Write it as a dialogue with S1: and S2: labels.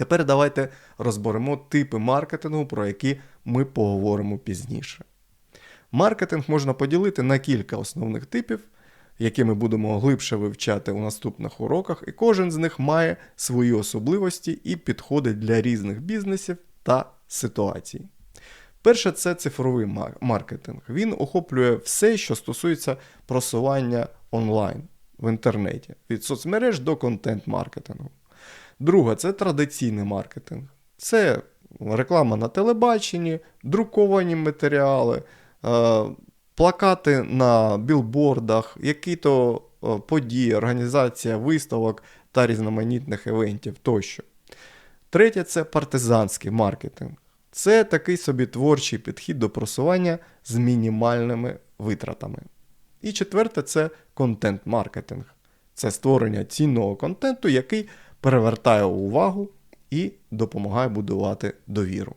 S1: Тепер давайте розберемо типи маркетингу, про які ми поговоримо пізніше. Маркетинг можна поділити на кілька основних типів, які ми будемо глибше вивчати у наступних уроках, і кожен з них має свої особливості і підходить для різних бізнесів та ситуацій. Перше це цифровий маркетинг. Він охоплює все, що стосується просування онлайн в інтернеті, від соцмереж до контент-маркетингу. Друге це традиційний маркетинг. Це реклама на телебаченні, друковані матеріали, е, плакати на білбордах, які-то е, події, організація виставок та різноманітних івентів тощо. Третє це партизанський маркетинг. Це такий собі творчий підхід до просування з мінімальними витратами. І четверте це контент-маркетинг. Це створення цінного контенту, який перевертає увагу і допомагає будувати довіру.